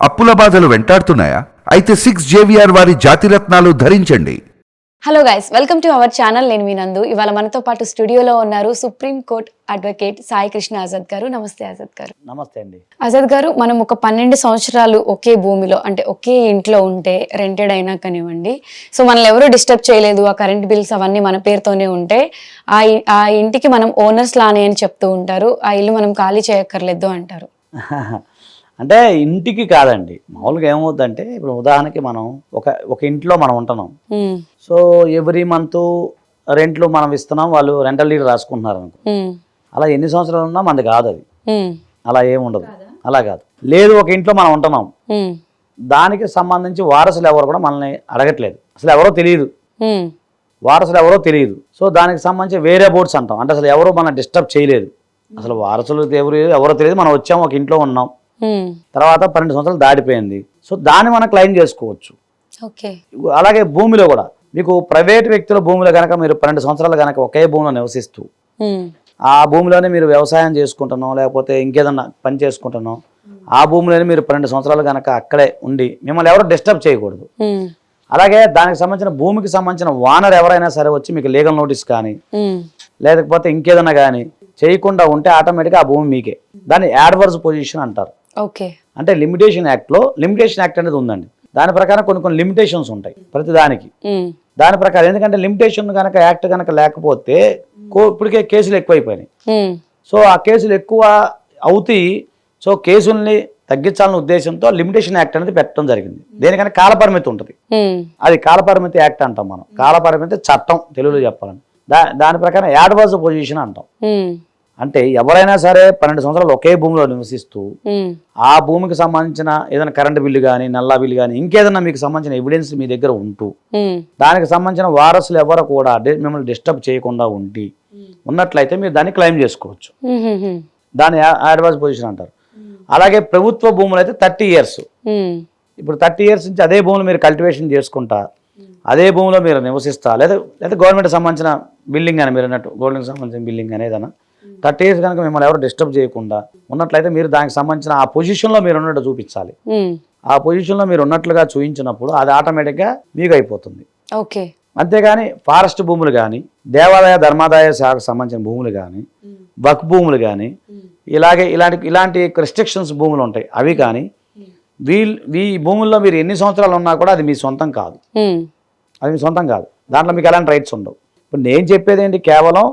అప్పుల బాధలు వెంటాడుతున్నాయా? అయితే సిక్స్ జేవిఆర్ వారి జాతిరత్నాలు ధరించండి. Hello guys welcome to our channel నేను మీ నందు. ఇవాళ మనతో పాటు స్టూడియోలో ఉన్నారు supreme court advocate Sai Krishna Azad గారు. నమస్తే ఆజాద్ గారు. నమస్తే అండి. ఆజాద్ గారు మనం ఒక పన్నెండు సంవత్సరాలు ఒకే భూమిలో అంటే ఒకే ఇంట్లో ఉంటే రెంటెడ్ అయినా కానివ్వండి. సో మనల్ని ఎవరు డిస్టర్బ్ చేయలేదు. ఆ కరెంట్ బిల్స్ అవన్నీ మన పేరుతోనే ఉంటే ఆ ఆ ఇంటికి మనం ఓనర్స్ లానే అని చెప్తూ ఉంటారు. ఆ ఇల్లు మనం ఖాళీ చేయక్కర్లేదు అంటారు. అంటే ఇంటికి కాదండి. మామూలుగా ఏమవుద్దంటే ఇప్పుడు ఉదాహరణకి మనం ఒక ఒక ఇంట్లో మనం ఉంటున్నాం. సో ఎవ్రీ మంత్ రెంట్లు మనం ఇస్తున్నాం వాళ్ళు రెంటల్ లీడ్ రాసుకుంటున్నారు అనుకో. అలా ఎన్ని సంవత్సరాలు ఉన్నా మనది కాదు అది. అలా ఏముండదు అలా కాదు. లేదు ఒక ఇంట్లో మనం ఉంటున్నాం. దానికి సంబంధించి వారసులు ఎవరు కూడా మనల్ని అడగట్లేదు. అసలు ఎవరో తెలియదు. వారసులు ఎవరో తెలియదు. సో దానికి సంబంధించి వేరే బోర్డ్స్ అంటాం. అంటే అసలు ఎవరో మనం డిస్టర్బ్ చేయలేదు. అసలు వారసులు ఎవరు ఎవరో తెలియదు. మనం వచ్చాము ఒక ఇంట్లో ఉన్నాం. తర్వాత పన్నెండు సంవత్సరాలు దాటిపోయింది. సో దాన్ని మనం క్లెయిమ్ చేసుకోవచ్చు. అలాగే భూమిలో కూడా. మీకు ప్రైవేట్ వ్యక్తుల భూమిలో కనుక మీరు పన్నెండు సంవత్సరాలు కనుక ఒకే భూమిలో నివసిస్తూ ఉమ్, ఆ భూమిలోనే మీరు వ్యవసాయం చేసుకుంటున్నాం లేకపోతే ఇంకేదన్నా పని చేసుకుంటున్నాం ఆ భూమిలోనే మీరు పన్నెండు సంవత్సరాలు కనుక అక్కడే ఉండి మిమ్మల్ని ఎవరు డిస్టర్బ్ చేయకూడదు. అలాగే దానికి సంబంధించిన భూమికి సంబంధించిన వానర్ ఎవరైనా సరే వచ్చి మీకు లీగల్ నోటీస్ కానీ లేకపోతే ఇంకేదన్నా కానీ చేయకుండా ఉంటే ఆటోమేటిక్గా ఆ భూమి మీకే. దాన్ని యాడ్వర్స్ పొజిషన్ అంటారు. ఓకే. అంటే లిమిటేషన్ యాక్ట్లో లిమిటేషన్ యాక్ట్ అనేది ఉందండి. దాని ప్రకారం కొన్ని కొన్ని లిమిటేషన్స్ ఉంటాయి ప్రతి దానికి. దాని ప్రకారం ఎందుకంటే లిమిటేషన్ కనుక యాక్ట్ కనుక లేకపోతే ఇప్పటికే కేసులు ఎక్కువైపోయినాయి. సో ఆ కేసులు ఎక్కువ అవుతాయి సో కేసుల్ని తగ్గించాలనే ఉద్దేశంతో లిమిటేషన్ యాక్ట్ అనేది పెట్టడం జరిగింది. దేనికైనా కాలపరిమితి ఉంటుంది. అది కాలపరిమితి యాక్ట్ అంటాం మనం. కాలపరిమితి చట్టం తెలుగులో చెప్పాలని దా దాని ప్రకారం యాడ్వర్స్ పొజిషన్ అంటాం. అంటే ఎవరైనా సరే పన్నెండు సంవత్సరాలు ఒకే భూమిలో నివసిస్తూ ఆ భూమికి సంబంధించిన ఏదైనా కరెంటు బిల్లు కానీ నల్లా బిల్లు కానీ ఇంకేదైనా మీకు సంబంధించిన ఎవిడెన్స్ మీ దగ్గర ఉంటూ దానికి సంబంధించిన వారసులు ఎవరు కూడా మిమ్మల్ని డిస్టర్బ్ చేయకుండా ఉండి ఉన్నట్లయితే మీరు దాన్ని క్లెయిమ్ చేసుకోవచ్చు. దాన్ని అడ్వాన్స్ పొజిషన్ అంటారు. అలాగే ప్రభుత్వ భూములు అయితే థర్టీ ఇయర్స్ ఇప్పుడు థర్టీ ఇయర్స్ నుంచి అదే భూములు మీరు కల్టివేషన్ చేసుకుంటా అదే భూమిలో మీరు నివసిస్తా లేదా లేదా గవర్నమెంట్ సంబంధించిన బిల్డింగ్ అని మీరు అన్నట్టు గవర్నమెంట్ సంబంధించిన బిల్డింగ్ అనేదన్నా థర్టీ ఇయర్స్ కనుక మిమ్మల్ని ఎవరు డిస్టర్బ్ చేయకుండా ఉన్నట్లయితే మీరు దానికి సంబంధించిన ఆ పొజిషన్లో మీరు ఉన్నట్టు చూపించాలి. ఉమ్, ఆ పొజిషన్లో మీరు ఉన్నట్లుగా చూపించినప్పుడు అది ఆటోమేటిక్గా మీకు అయిపోతుంది. ఓకే అంతేగాని ఫారెస్ట్ భూములు కానీ దేవాలయ ధర్మాదాయ శాఖకు సంబంధించిన భూములు కానీ వక్ భూములు కానీ ఇలాగే ఇలాంటి ఇలాంటి రెస్ట్రిక్షన్స్ భూములు ఉంటాయి. అవి కానీ వీల్ ఈ భూముల్లో మీరు ఎన్ని సంవత్సరాలు ఉన్నా కూడా అది మీ సొంతం కాదు. అది మీ సొంతం కాదు. దాంట్లో మీకు ఎలాంటి రైట్స్ ఉండవు. ఇప్పుడు నేను చెప్పేది ఏంటి? కేవలం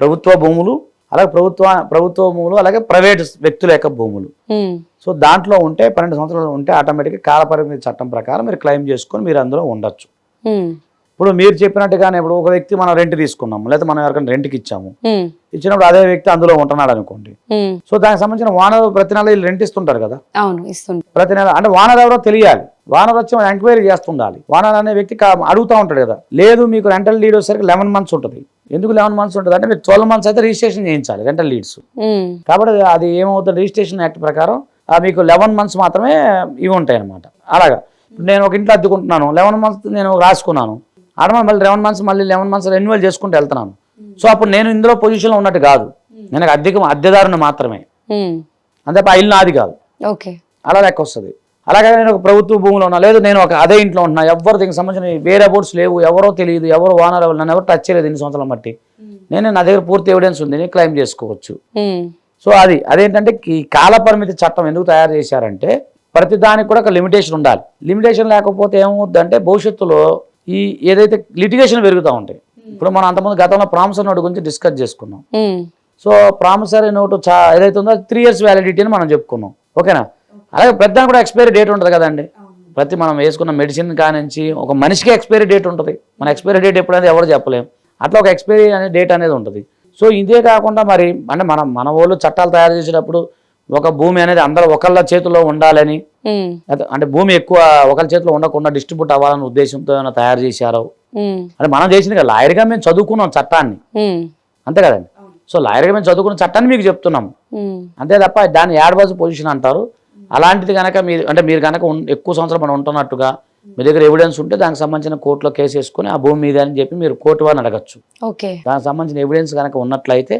ప్రభుత్వ భూములు అలాగే ప్రభుత్వ ప్రభుత్వ భూములు అలాగే ప్రైవేట్ వ్యక్తుల యొక్క భూములు. సో దాంట్లో ఉంటే పన్నెండు సంవత్సరాలు ఉంటే ఆటోమేటిక్గా కాలపరిమితి చట్టం ప్రకారం మీరు క్లెయిమ్ చేసుకొని మీరు అందులో ఉండొచ్చు. ఇప్పుడు మీరు చెప్పినట్టుగానే ఇప్పుడు ఒక వ్యక్తి మనం రెంట్ తీసుకున్నాము లేదా మనం ఎవరికైనా రెంట్కి ఇచ్చాము. ఇచ్చినప్పుడు అదే వ్యక్తి అందులో ఉంటున్నాడు అనుకోండి. సో దానికి సంబంధించిన వానర్ ప్రతి నెల రెంట్ ఇస్తుంటారు కదా? అవును ఇస్తుంది ప్రతి నెల అంటే వానర్ ఎవరో తెలియాలి. వానర్ వచ్చి మనం ఎంక్వైరీ చేస్తుండాలి. వానర్ అనే వ్యక్తి అడుగుతూ ఉంటాడు కదా. లేదు మీకు రెంటల్ లీడ్ వచ్చేసరికి లెవెన్ మంత్స్ ఉంటుంది. ఎందుకు లెవెన్ మంత్స్ ఉంటుంది? అంటే మీరు ట్వెల్వ్ మంత్స్ అయితే రిజిస్ట్రేషన్ చేయించాలి రెంటల్ లీడ్స్. కాబట్టి అది- ఏమవుతుంది? రిజిస్ట్రేషన్ యాక్ట్ ప్రకారం మీకు లెవెన్ మంత్స్ మాత్రమే ఇవి ఉంటాయి అనమాట అలాగా నేను ఒక ఇంట్లో అద్దుకుంటున్నాను లెవెన్ మంత్స్ నేను రాసుకున్నాను. ఆడమని మళ్ళీ లెవెన్ మంత్స్ మళ్ళీ లెవెన్ మంత్స్ రెన్యువల్ చేసుకుంటూ వెళ్తున్నాను. సో అప్పుడు నేను ఇందులో పొజిషన్లో ఉన్నట్టు కాదు. నేను అద్దెకి అద్దెదారుని మాత్రమే. అంతే ఆ ఇల్లు నాది కాదు. ఓకే. అలా లెక్క వస్తుంది. అలాగే నేను ఒక ప్రభుత్వ భూమిలో ఉన్నా లేదు నేను ఒక అదే ఇంట్లో ఉంటున్నా ఎవరు దీనికి సంబంధించిన వేరే బోర్డ్స్ లేవు ఎవరో తెలియదు ఎవరు వానర్ ఎవరు నన్ను ఎవరు టచ్ చేయలేదు ఇన్ని సంవత్సరాల బట్టి. నేను నా దగ్గర పూర్తి ఎవిడెన్స్ ఉంది నేను క్లెయిమ్ చేసుకోవచ్చు. సో అది అదేంటంటే ఈ కాల పరిమితి చట్టం ఎందుకు తయారు చేశారంటే ప్రతి దానికి కూడా ఒక లిమిటేషన్ ఉండాలి. లిమిటేషన్ లేకపోతే ఏమవుద్దంటే భవిష్యత్తులో ఈ ఏదైతే లిటిగేషన్ పెరుగుతూ ఉంటాయి ఇప్పుడు మనం అంతకుముందు గతంలో ప్రామిసర్ నోట్ గురించి డిస్కస్ చేసుకున్నాం. సో ప్రామిసరీ నోటు ఏదైతే ఉందో త్రీ ఇయర్స్ వ్యాలిడిటీ అని మనం చెప్పుకున్నాం. ఓకేనా? అలాగే పెద్ద కూడా ఎక్స్పైరీ డేట్ ఉంటుంది కదండి. ప్రతి మనం వేసుకున్న మెడిసిన్ కానించి ఒక మనిషికి ఎక్స్పైరీ డేట్ ఉంటుంది. మన ఎక్స్పైరీ డేట్ ఎప్పుడైతే ఎవరు చెప్పలేం. అట్లా ఒక ఎక్స్పైరీ అనే డేట్ అనేది ఉంటుంది. సో ఇదే కాకుండా మరి అంటే మనం మన వాళ్ళు చట్టాలు తయారు చేసేటప్పుడు ఒక భూమి అనేది అందరూ ఒకళ్ళ చేతిలో ఉండాలని అంటే భూమి ఎక్కువ ఒకళ్ళ చేతిలో ఉండకుండా డిస్ట్రిబ్యూట్ అవ్వాలనే ఉద్దేశంతో ఏమైనా తయారు చేశారో. అంటే మనం చేసింది కదా లాయర్గా మేము చదువుకున్నాం చట్టాన్ని. అంతే కదండి. సో లాయర్గా మేము చదువుకున్న చట్టాన్ని మీకు చెప్తున్నాము. ఉమ్, అంతే తప్ప దాన్ని యాడ్వాజ్ పొజిషన్ అంటారు. అలాంటిది కనుక మీరు అంటే మీరు కనుక ఎక్కువ సంవత్సరం మనం ఉంటున్నట్టుగా మీ దగ్గర ఎవిడెన్స్ ఉంటే దానికి సంబంధించిన కోర్టులో కేసు వేసుకొని ఆ భూమి మీద అని చెప్పి మీరు కోర్టు వారిని అడగచ్చు. ఓకే. దానికి సంబంధించిన ఎవిడెన్స్ కనుక ఉన్నట్లయితే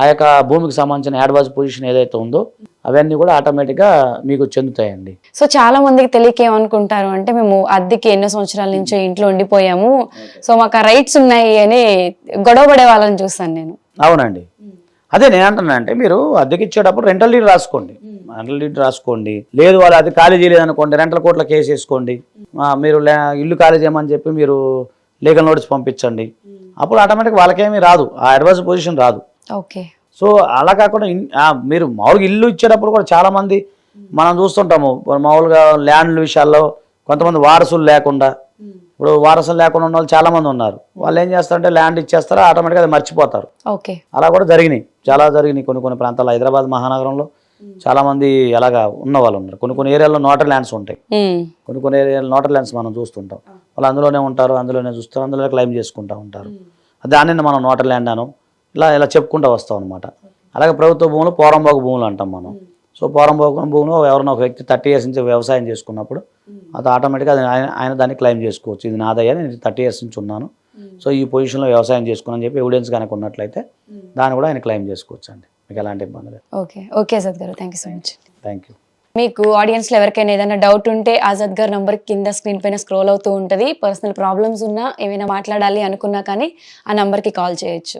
ఆ యొక్క భూమికి సంబంధించిన యాడ్వాజ్ పొజిషన్ ఏదైతే ఉందో అవన్నీ కూడా ఆటోమేటిక్గా మీకు చెందుతాయండి. సో చాలా మందికి తెలియక ఏమనుకుంటారు అంటే మేము అద్దెకి ఎన్నో సంవత్సరాల నుంచి ఇంట్లో ఉండిపోయాము. సో మాకు ఆ రైట్స్ ఉన్నాయి అని గొడవ పడే వాళ్ళని చూస్తాను నేను. అవునండి. అదే నేను అంటున్నా అంటే మీరు అద్దెకి ఇచ్చేటప్పుడు రెంటల్ డీడ్ రాసుకోండి. రెంటల్ డీడ్ రాసుకోండి. లేదు వాళ్ళు అది ఖాళీ చేయలేదు అనుకోండి రెంటల్ కోర్టులో కేసు వేసుకోండి. మీరు ఇల్లు ఖాళీ చేయమని చెప్పి మీరు లీగల్ నోటీస్ పంపించండి. అప్పుడు ఆటోమేటిక్ వాళ్ళకేమీ రాదు. ఆ అడ్వాన్స్ పొజిషన్ రాదు. ఓకే. సో అలా కాకుండా మీరు మామూలుగా ఇల్లు ఇచ్చేటప్పుడు కూడా చాలా మంది మనం చూస్తుంటాము. మామూలుగా ల్యాండ్ల విషయాల్లో కొంతమంది వారసులు లేకుండా ఇప్పుడు వారసులు లేకుండా ఉన్న వాళ్ళు చాలా మంది ఉన్నారు వాళ్ళు ఏం చేస్తారంటే ల్యాండ్ ఇచ్చేస్తారు ఆటోమేటిక్గా అది మర్చిపోతారు. ఓకే. అలా కూడా జరిగినాయి. చాలా జరిగినాయి కొన్ని కొన్ని ప్రాంతాల్లో. హైదరాబాద్ మహానగరంలో చాలా మంది అలాగా ఉన్న వాళ్ళు ఉన్నారు కొన్ని కొన్ని ఏరియాల్లో నోటర్ ల్యాండ్స్ ఉంటాయి. ఉమ్, కొన్ని కొన్ని ఏరియాలో నోటర్ ల్యాండ్స్ మనం చూస్తుంటాం. వాళ్ళు అందులోనే ఉంటారు అందులోనే చూస్తారు అందులోనే క్లైమ్ చేసుకుంటూ ఉంటారు. దానిని మనం నోటర్ ల్యాండ్ అను. ఇలా ఇలా చెప్పుకుంటూ వస్తాం అనమాట అలాగే ప్రభుత్వ భూములు పోరంబోక భూములు అంటాం మనం. సో పోరంబోక భూములు ఎవరైనా ఒక వ్యక్తి థర్టీ ఇయర్స్ నుంచి వ్యవసాయం చేసుకున్నప్పుడు అది ఆటోమేటిక్గా అది ఆయన ఆయన దాన్ని క్లైమ్ చేసుకోవచ్చు. ఇది నాదయ్యా నేను థర్టీ ఇయర్స్ నుంచి ఉన్నాను. సో ఈ పొజిషన్లో వ్యవసాయం చేసుకున్నాను చెప్పి ఎవిడెన్స్ కనుక ఉన్నట్లయితే దాన్ని కూడా ఆయన క్లైమ్ చేసుకోవచ్చు అండి మీకు ఎలాంటి ఇబ్బంది లేదు. ఓకే. ఓకే ఆజాద్ గారు thank you so much thank you మీకు ఆడియన్స్లో ఎవరికైనా ఏదైనా డౌట్ ఉంటే ఆజాద్ గారు నంబర్ కింద స్క్రీన్ పైన స్క్రోల్ అవుతూ ఉంటుంది. పర్సనల్ ప్రాబ్లమ్స్ ఉన్నా ఏమైనా మాట్లాడాలి అనుకున్నా కానీ ఆ నంబర్కి కాల్ చేయొచ్చు.